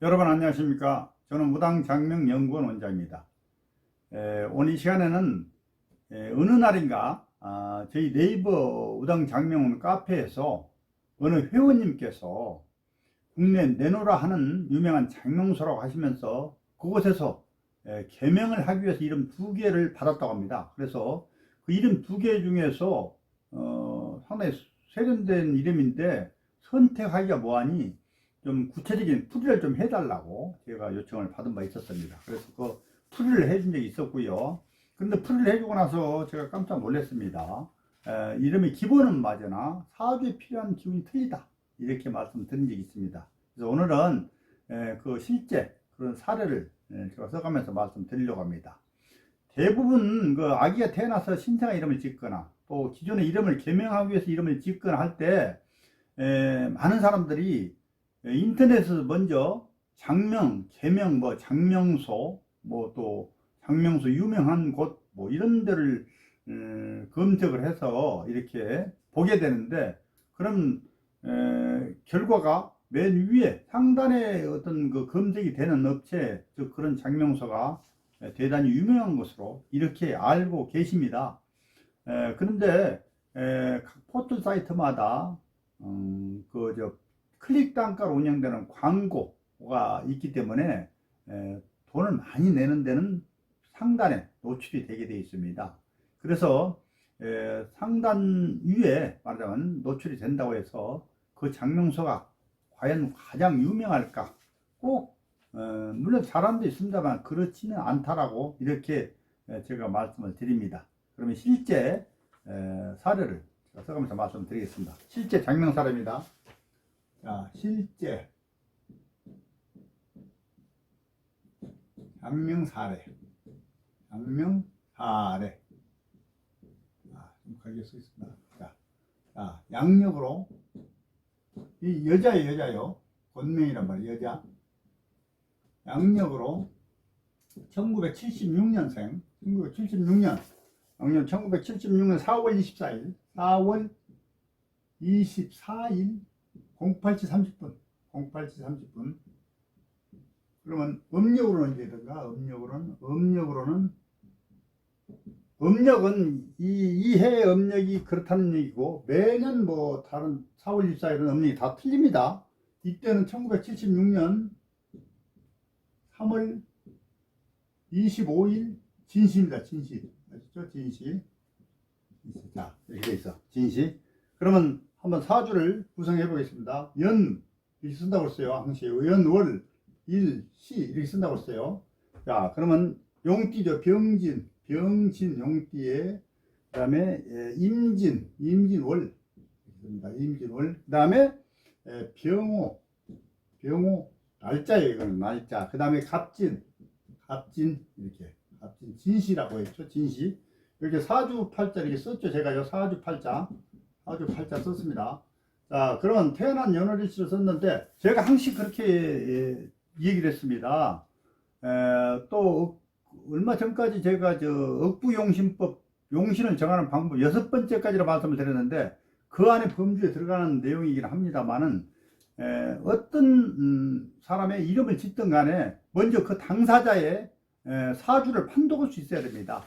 여러분 안녕하십니까? 저는 무당 장명연구원 원장입니다. 에, 오늘 이 시간에는 에, 어느 날인가 아, 저희 네이버 무당 장명원 카페에서 어느 회원님께서 국내 내노라 하는 유명한 장명소라고 하시면서 그곳에서 에, 개명을 하기 위해서 이름 두 개를 받았다고 합니다. 그래서 그 이름 두 개 중에서 어, 상당히 세련된 이름인데 선택하기가 뭐하니 좀 구체적인 풀이를 좀 해달라고 제가 요청을 받은 바 있었습니다. 그래서 그 풀이를 해준 적이 있었고요. 그런데 풀이를 해주고 나서 제가 깜짝 놀랐습니다. 에, 이름의 기본은 맞으나 사주에 필요한 기운이 틀리다. 이렇게 말씀드린 적이 있습니다. 그래서 오늘은 에, 그 실제 그런 사례를 에, 제가 써가면서 말씀드리려고 합니다. 대부분 그 아기가 태어나서 신생아 이름을 짓거나 또 기존의 이름을 개명하기 위해서 이름을 짓거나 할 때 많은 사람들이 인터넷에서 먼저 장명, 개명, 뭐 장명소, 뭐 또 장명소 유명한 곳, 뭐 이런 데를 음, 검색을 해서 이렇게 보게 되는데, 그럼 에, 결과가 맨 위에 상단에 어떤 그 검색이 되는 업체, 즉 그런 장명소가 대단히 유명한 것으로 이렇게 알고 계십니다. 에, 그런데 에, 각 포털 사이트마다 음, 그저 클릭 단가로 운영되는 광고가 있기 때문에 에, 돈을 많이 내는 데는 상단에 노출이 되게 되어 있습니다. 그래서 에, 상단 위에 말하자면 노출이 된다고 해서 그 장명소가 과연 가장 유명할까? 꼭 어, 물론 데 있습니다만 그렇지는 않다라고 이렇게 에, 제가 말씀을 드립니다. 그러면 실제 에, 사례를 써가면서 말씀드리겠습니다. 실제 장명 사례입니다. 자, 실제 장명 사례. 장명 사례. 아, 좀 가게 써 있습니다. 자, 자, 양력으로 이 여자예요, 여자요. 권명이란 말이에요, 여자. 양력으로 1976년생, 1976년, 양력 1976년 4월 24일, 4월 24일 08시 30분, 08시 30분. 그러면 음력으로는 되든가, 음력으로는, 음력으로는, 음력은 이, 이 해의 음력이 그렇다는 얘기고, 매년 뭐 다른 4월 24일은 음력이 다 틀립니다. 이때는 1976년 3월 25일 진시입니다. 진시. 아시죠? 진시. 자, 이렇게 돼 있어. 진시. 그러면 한번 사주를 구성해 보겠습니다. 연 이렇게 쓴다고 했어요. 항시 연, 월, 일, 시 이렇게 쓴다고 했어요. 자, 그러면 용띠죠. 병진, 병진 용띠에 그 다음에 예, 임진, 임진월. 임진월. 그 다음에 예, 병호, 병호 날짜예요. 이거는 날짜. 그 다음에 갑진, 갑진 이렇게 갑진 진시라고 했죠. 진시. 이렇게 사주 팔자 이렇게 썼죠. 제가요 사주 팔자. 아주 팔자 썼습니다. 자, 그러면 태어난 연월일치를 썼는데, 제가 항상 그렇게 예, 얘기를 했습니다. 에, 또, 얼마 전까지 제가 저, 억부용신법, 용신을 정하는 방법, 여섯 번째까지로 말씀을 드렸는데, 그 안에 범주에 들어가는 내용이긴 합니다만은, 에, 어떤, 음, 사람의 이름을 짓든 간에, 먼저 그 당사자의 에, 사주를 판독할 수 있어야 됩니다.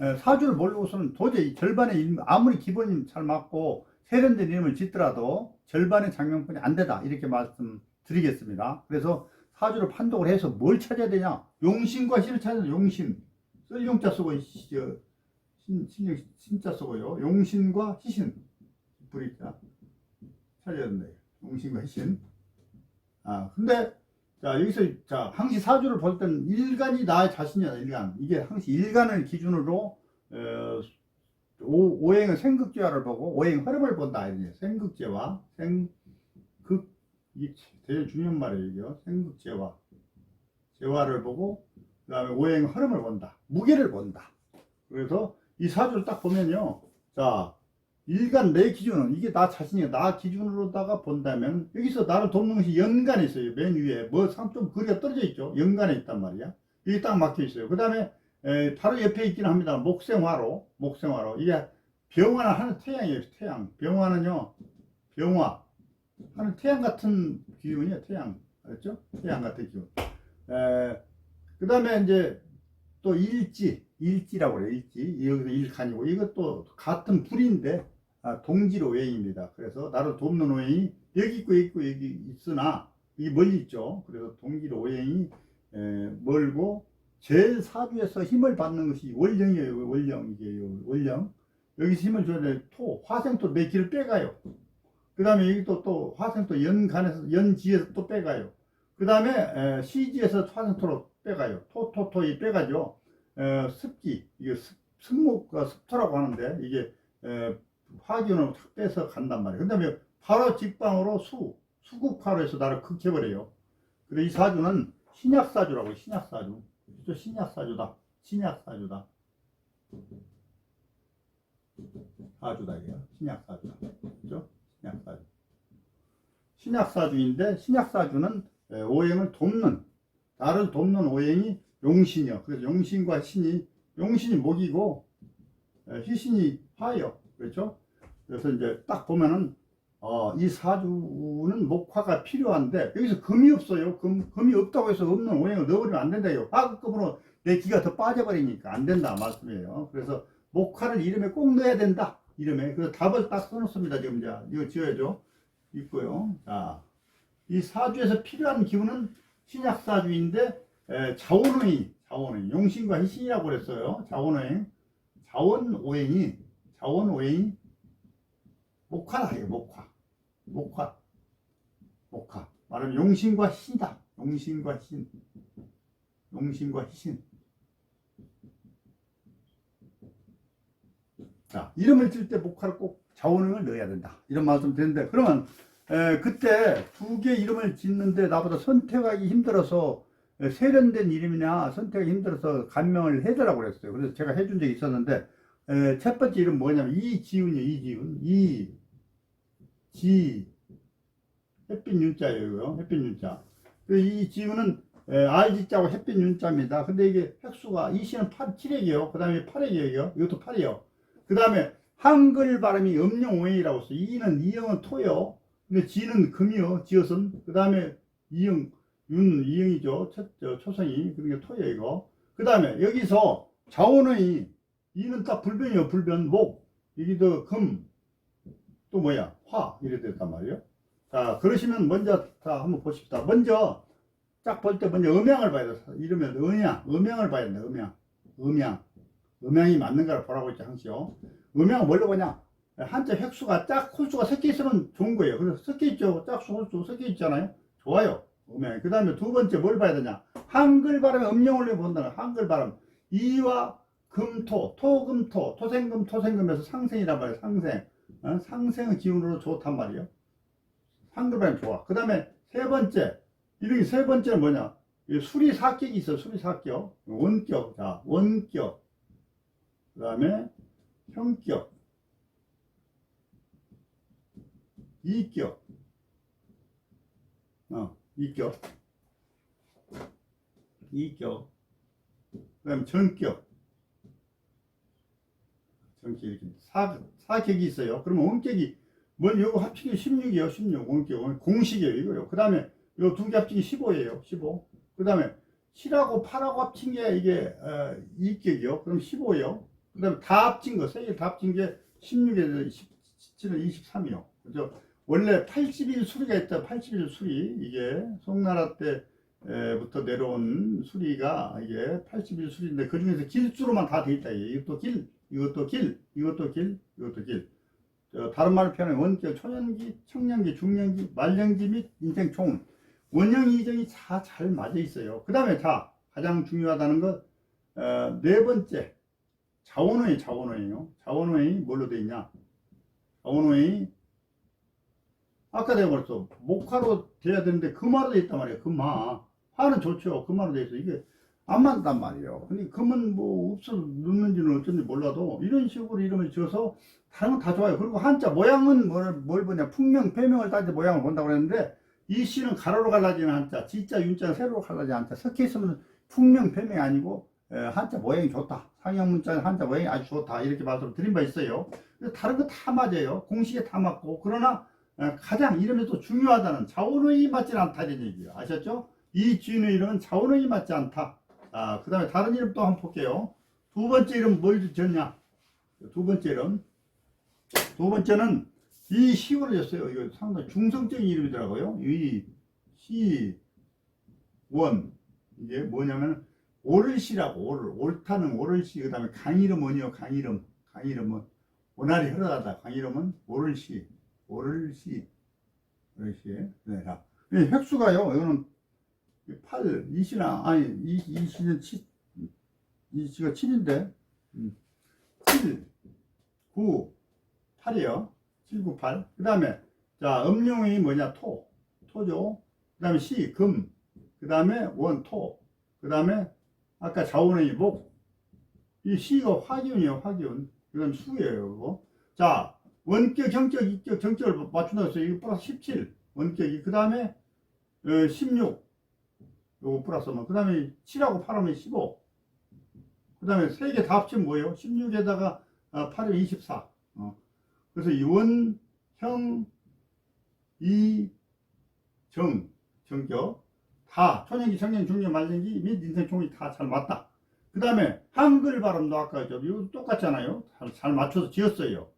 에, 사주를 모르고서는 도저히 절반의 이름, 아무리 기본이 잘 맞고 세련된 이름을 짓더라도 절반의 장명분이 안 되다. 이렇게 말씀드리겠습니다. 그래서 사주를 판독을 해서 뭘 찾아야 되냐? 용신과 신을 찾아야 돼. 용신. 쓸 용자 쓰고, 신, 신, 신자 쓰고요. 용신과 희신. 불이자. 찾아야 된다. 용신과 희신. 아, 근데, 자, 여기서, 자, 항시 사주를 볼 때는 일간이 나 자신이야, 일간. 이게 항시 일간을 기준으로, 어, 오, 오행의 생극제화를 보고, 오행 흐름을 본다. 이제 생극제화, 생극, 이게 되게 중요한 말이에요, 이게. 생극제화. 제화를 보고, 그 다음에 오행 흐름을 본다. 무게를 본다. 그래서 이 사주를 딱 보면요. 자, 일간 내 기준은, 이게 나 자신이야. 나 기준으로다가 본다면, 여기서 나를 돕는 것이 연간에 있어요. 맨 위에. 뭐, 상, 좀 거리가 떨어져 있죠. 연간에 있단 말이야. 여기 딱 막혀 있어요. 그 다음에, 바로 옆에 있기는 합니다. 목생화로, 목생화로. 이게 병화는 하늘 태양이에요. 태양. 병화는요, 병화. 하늘 태양 같은 기운이에요. 태양. 알았죠? 태양 같은 기운. 에, 그 다음에 이제 또 일지, 일지라고 그래요. 일지. 여기서 일칸이고 이것도 같은 불인데 아, 동지로 오행입니다. 그래서 나를 돕는 오행이 여기 있고 있고 여기 있으나 이게 멀리 있죠. 그래서 동지로 오행이 에, 멀고 제일 사주에서 힘을 받는 것이 월령이에요. 월령 이게 월령. 여기서 힘을 줘야 돼. 토, 화생토 몇 기를 빼가요. 그 다음에 여기 또, 또 화생토 연간에서, 연지에서 또 빼가요. 그 다음에 시지에서 화생토로 빼가요. 토, 토, 토, 이 빼가죠. 에, 습기, 이게 습, 습목과 습토라고 하는데, 이게, 에, 화기운을 탁 빼서 간단 말이에요. 그 다음에 바로 직방으로 수, 수국화로 해서 나를 극해버려요. 그래서 이 사주는 신약사주라고, 신약사주. 또 신약 사주다. 신약 사주다. 사주다, 이게요. 신약 사주다. 그죠? 신약 사주. 신약 사주인데, 신약 사주는 에, 오행을 돕는, 나를 돕는 오행이 용신이요. 그래서 용신과 신이, 용신이 목이고, 에, 희신이 화예요. 그렇죠? 그래서 이제 딱 보면은, 어, 이 사주는 목화가 필요한데, 여기서 금이 없어요. 금, 금이 없다고 해서 없는 오행을 넣어버리면 안 된다요. 하급금으로 내 기가 더 빠져버리니까 안 된다 말씀이에요. 그래서 목화를 이름에 꼭 넣어야 된다. 이름에. 그래서 답을 딱 써놓습니다. 지금 이제. 이거 지어야죠. 있고요. 자, 이 사주에서 필요한 기운은 신약 사주인데, 에, 자원오행, 자원오행, 용신과 희신이라고 그랬어요. 자원오행. 자원 오행이, 자원 오행이 목화다, 이거 목화. 목화. 목화. 말하면 용신과 희신이다. 용신과 희신. 용신과 희신. 자, 이름을 찔때 목화를 꼭 자원을 넣어야 된다. 이런 말씀 드렸는데, 그러면, 에, 그때 두 개 이름을 짓는데 나보다 선택하기 힘들어서 에, 세련된 이름이나 선택하기 힘들어서 간명을 해달라고 그랬어요. 그래서 제가 해준 적이 있었는데, 에, 첫 번째 이름 뭐냐면 이지훈이요, 이지훈. 이, 지, 햇빛 윤자예요. 햇빛 윤자. 그이 지훈은 RG자고 햇빛 윤자입니다. 근데 이게 획수가 이 시는 8, 7핵이요. 그 다음에 8핵이에요. 이것도 8이에요. 그 다음에 한글 발음이 음영 오행이라고 써요. 이는 이영은 토요. 근데 지는 금이요. 지어선. 그 다음에 이영, 윤, 이영이죠. 첫, 저, 초성이. 그게 토요, 이거. 그 다음에 여기서 자원의 이는 딱 불변이요. 불변. 목. 여기도 금. 또 뭐야? 화. 이래 됐단 말이에요. 자, 그러시면 먼저 다 한번 보십시다. 먼저 딱 볼 때 먼저 음양을 봐야 돼. 이러면 음양, 음양을 봐야 된다. 음양. 음양. 음양이 맞는가를 보라고 했죠, 항시요. 음양은 뭘로 보냐? 한자 획수가 짝 홀수가 섞여 있으면 좋은 거예요. 그래서 섞여 있죠. 짝수, 홀수 섞여 있잖아요. 좋아요. 음양. 그 다음에 두 번째 뭘 봐야 되냐? 한글 발음에 음영을 본다는 한글 발음. 이와 금토, 토금토, 토생금, 토생금에서 상생이란 말이에요. 상생. 어? 상생의 기운으로 좋단 말이에요. 발음 좋아. 그 다음에 세 번째. 이름이 세 번째는 뭐냐? 이 수리 사격이 있어. 수리 사격. 원격. 자, 원격. 그 다음에 형격, 이격, 어, 이격, 이격, 그 다음에 전격, 전격 이렇게 사, 사격이 있어요. 그러면 원격이 뭘 요거 합치기 16이에요. 16 원격 공식이에요. 이거요. 그 다음에 요 두 개 합치기 15예요. 15. 그 다음에 7하고 8하고 합친 게 이게 어, 이격이요. 그럼 15예요. 그 다음에 다 합친 거, 세 개 다 합친 게 16에서 17은 23이요. 그죠? 원래 80일 수리가 있다. 80일 수리. 이게 송나라 때부터 내려온 수리가 이게 80일 수리인데 그 중에서 길수로만 다 돼 있다. 이것도 길, 이것도 길, 이것도 길, 이것도 길. 저 다른 말로 표현하면 원격, 초년기, 청년기, 중년기, 말년기 및 인생 총. 원형 이정이 다 잘 맞아 있어요. 그 다음에 자, 가장 중요하다는 것, 어, 네 번째. 자원호의 자원호예요. 자원호의 뭘로 돼 있냐? 자원호의 아까 내가 말했어. 목화로 돼야 되는데 금화로 돼 있단 말이에요. 금화. 화는 좋죠. 금화로 돼 있어. 이게 안 맞단 말이에요. 근데 금은 뭐 없어 넣는지는 어쩐지 몰라도 이런 식으로 이름을 지어서 다른 건 다 좋아요. 그리고 한자 모양은 뭘, 뭘 보냐? 풍명, 폐명을 따질 때 모양을 본다고 그랬는데 이 시는 가로로 갈라지는 한자, 지자, 윤자는 세로로 갈라지는 한자. 섞여 있으면 풍명, 폐명이 아니고 에, 한자 모양이 좋다. 상형 문자 한자 모양이 아주 좋다. 이렇게 말씀을 드린 바 있어요. 다른 거 다 맞아요. 공식에 다 맞고. 그러나, 어, 가장 이름에도 중요하다는 자원의 맞지 않다 이런 얘기예요. 아셨죠? 이 주인의 이름은 자원의 맞지 않다. 아, 그 다음에 다른 이름 또 한번 볼게요. 두 번째 이름 뭘 졌냐? 두 번째 이름. 두 번째는 이 시호를 졌어요. 이거 상당히 중성적인 이름이더라고요. 이 시, 원. 이게 뭐냐면 오를시라고, 오를. 옳다는 오를시. 그 다음에 강 이름 뭐니요? 강 이름. 강 이름은 오날이 흐르다다. 강 이름은 오를시. 오를시. 오를시. 네, 획수가요. 이거는 8, 이 시나, 아니, 이, 이 시는 7, 이 시가 7인데, 7, 9, 8이요. 7, 9, 8. 그 다음에, 자, 음용이 뭐냐, 토. 토죠. 그 다음에 시, 금. 그 다음에 원, 토. 그 다음에, 아까 자원의 목. 이 시가 화기운이에요, 화기운. 그 다음에 수예요, 이거. 자, 원격, 정격, 이격, 정격을 맞춘다고 했어요. 이거 플러스 17. 원격이. 그 다음에, 어, 16. 요거 플러스면. 그 다음에 7하고 8하면 15. 그 다음에 세개다 합치면 뭐예요? 16에다가 8이 24. 어. 그래서 이원, 형, 이, 정, 정격. 다, 초년기, 청년, 중년, 말년기 및 인생 총이 다 잘 맞다. 그 다음에 한글 발음도 아까 저 이거 똑같잖아요. 잘, 잘 맞춰서 지었어요.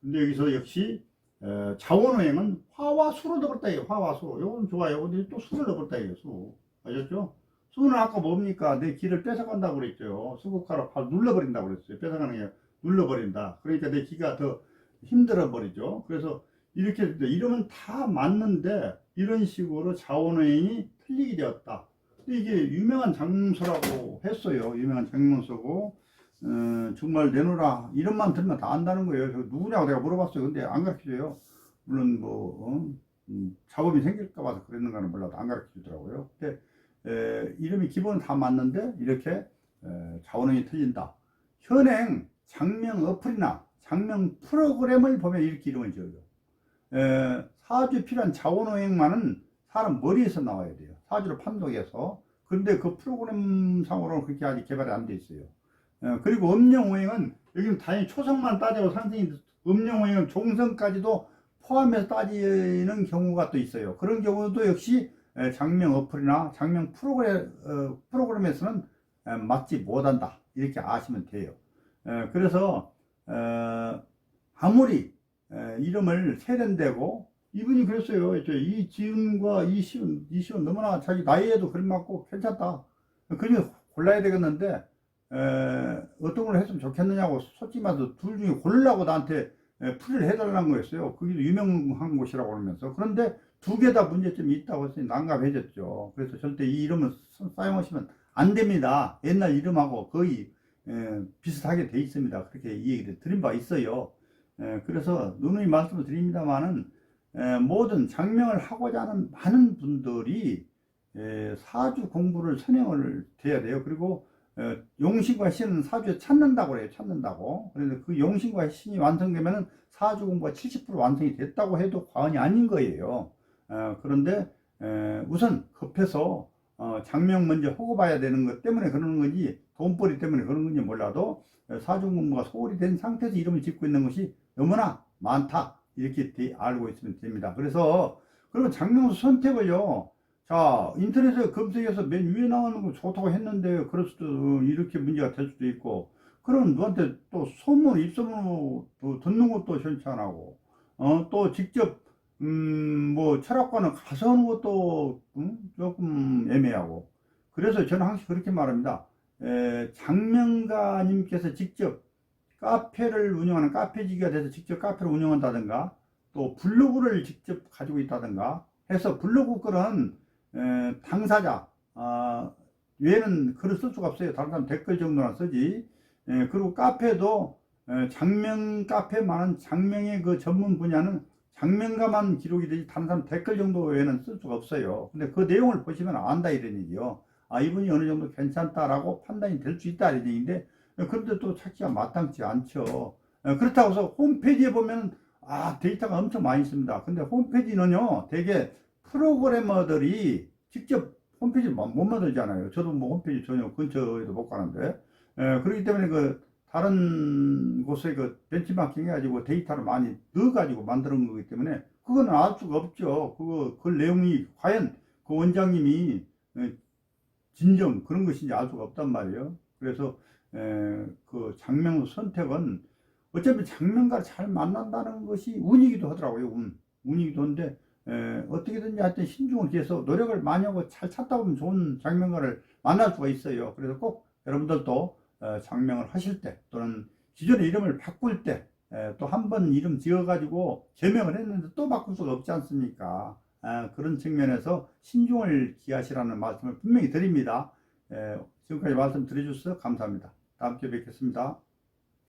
근데 여기서 역시 에, 자원어행은 화와 수로 넣었다 이거 화와 수. 요건 좋아요. 근데 또 수를 넣었다 이거 수. 아셨죠? 수는 아까 뭡니까? 내 길을 뺏어간다고 그랬죠. 수국가로 발 눌러버린다고 그랬어요. 뺏어가는 게 눌러버린다. 그러니까 내 기가 더 힘들어 버리죠. 그래서 이렇게 이러면 다 맞는데 이런 식으로 자원어행이 틀리게 되었다. 이게 유명한 장문서라고 했어요. 유명한 장문서고 어, 정말 내놓으라 이름만 들으면 다 안다는 거예요. 저 누구냐고 내가 물어봤어요. 근데 안 가르쳐 줘요. 물론 뭐 어? 음, 작업이 생길까 봐서 그랬는가는 몰라도 안 가르쳐 주더라고요. 근데 에, 이름이 기본은 다 맞는데 이렇게 에, 자원행이 틀린다. 현행 장명 어플이나 장명 프로그램을 보면 이렇게 이름을 지어요. 에, 사주 필요한 자원행만은 사람 머리에서 나와야 돼요. 사주를 판독해서. 그런데 그 프로그램 상으로는 그렇게 아직 개발이 안 돼 있어요. 에, 그리고 음령오행은 여기는 당연히 초성만 따지고 상승이 음령오행은 종성까지도 포함해서 따지는 경우가 또 있어요. 그런 경우도 역시 에, 장명 어플이나 장명 프로그램, 어, 프로그램에서는 에, 맞지 못한다. 이렇게 아시면 돼요. 에, 그래서 어, 아무리 에, 이름을 세련되고 이분이 그랬어요. 저 이지은과 이 시은, 이 시은 너무나 자기 나이에도 그림 맞고 괜찮다. 그림을 골라야 되겠는데 에, 어떤 걸 했으면 좋겠느냐고 솔직히 말해서 둘 중에 고르라고 나한테 에, 풀이를 해달라는 거였어요. 그게 유명한 곳이라고 그러면서. 그런데 두 개 다 문제점이 있다고 해서 난감해졌죠. 그래서 절대 이 이름을 사- 사용하시면 안 됩니다. 옛날 이름하고 거의 에, 비슷하게 돼 있습니다. 그렇게 이 얘기를 드린 바 있어요. 에, 그래서 누누이 말씀을 드립니다만은 에, 모든 장명을 하고자 하는 많은 분들이 에, 사주 공부를 선행을 돼야 돼요. 그리고 에, 용신과 신은 사주에 찾는다고 그래요. 찾는다고. 그래서 그 용신과 신이 완성되면은 사주 공부가 70% 완성이 됐다고 해도 과언이 아닌 거예요. 어, 그런데 에, 우선 급해서 어, 장명 먼저 하고 봐야 되는 것 때문에 그러는 건지 돈벌이 때문에 그런 건지 몰라도 공부가 소홀히 된 상태에서 이름을 짓고 있는 것이 너무나 많다. 이렇게 되- 알고 있으면 됩니다. 그래서 그리고 장명수 선택을요. 자 인터넷에 검색해서 맨 위에 나오는 거 좋다고 했는데 그럴 수도 이렇게 문제가 될 수도 있고 그럼 누구한테 또 소문 입소문으로 또 듣는 것도 현찮하고 어 또 직접 음 뭐 철학관을 가서 하는 것도 음, 조금 애매하고 그래서 저는 항상 그렇게 말합니다. 에, 장명가님께서 직접 카페를 운영하는 카페지기가 돼서 직접 카페를 운영한다든가 또 블로그를 직접 가지고 있다든가 해서 블로그 글은 에, 당사자 아, 외에는 글을 쓸 수가 없어요. 다른 사람 댓글 정도나 쓰지. 에, 그리고 카페도 에, 장명 카페만은 장명의 그 전문 분야는 장명가만 기록이 되지 다른 사람 댓글 정도 외에는 쓸 수가 없어요. 근데 그 내용을 보시면 안다 이런 얘기요. 아 이분이 어느 정도 괜찮다라고 판단이 될 수 있다 이런 얘기인데 에, 그런데 또 찾기가 마땅치 않죠. 에, 그렇다고 해서 홈페이지에 보면 아 데이터가 엄청 많이 있습니다. 근데 홈페이지는요 되게 프로그래머들이 직접 홈페이지 못 만들잖아요. 저도 뭐 홈페이지 전혀 근처에도 못 가는데 에, 그렇기 때문에 그 다른 곳에 그 벤치마킹 해가지고 데이터를 많이 넣어가지고 만드는 거기 때문에 그거는 알 수가 없죠. 그거 그 내용이 과연 그 원장님이 에, 진정 그런 것인지 알 수가 없단 말이에요. 그래서 에, 그 장명 선택은 어차피 장면과 잘 만난다는 것이 운이기도 하더라고요. 운 운이기도 한데 에, 어떻게든지 하여튼 신중을 기해서 노력을 많이 하고 잘 찾다 보면 좋은 장면가를 만날 수가 있어요. 그래서 꼭 여러분들도 어, 장명을 하실 때 또는 기존의 이름을 바꿀 때 또 한 번 이름 지어가지고 제명을 했는데 또 바꿀 수가 없지 않습니까? 아, 그런 측면에서 신중을 기하시라는 말씀을 분명히 드립니다. 에, 지금까지 말씀 드려주셔서 감사합니다. 다음 주에 뵙겠습니다.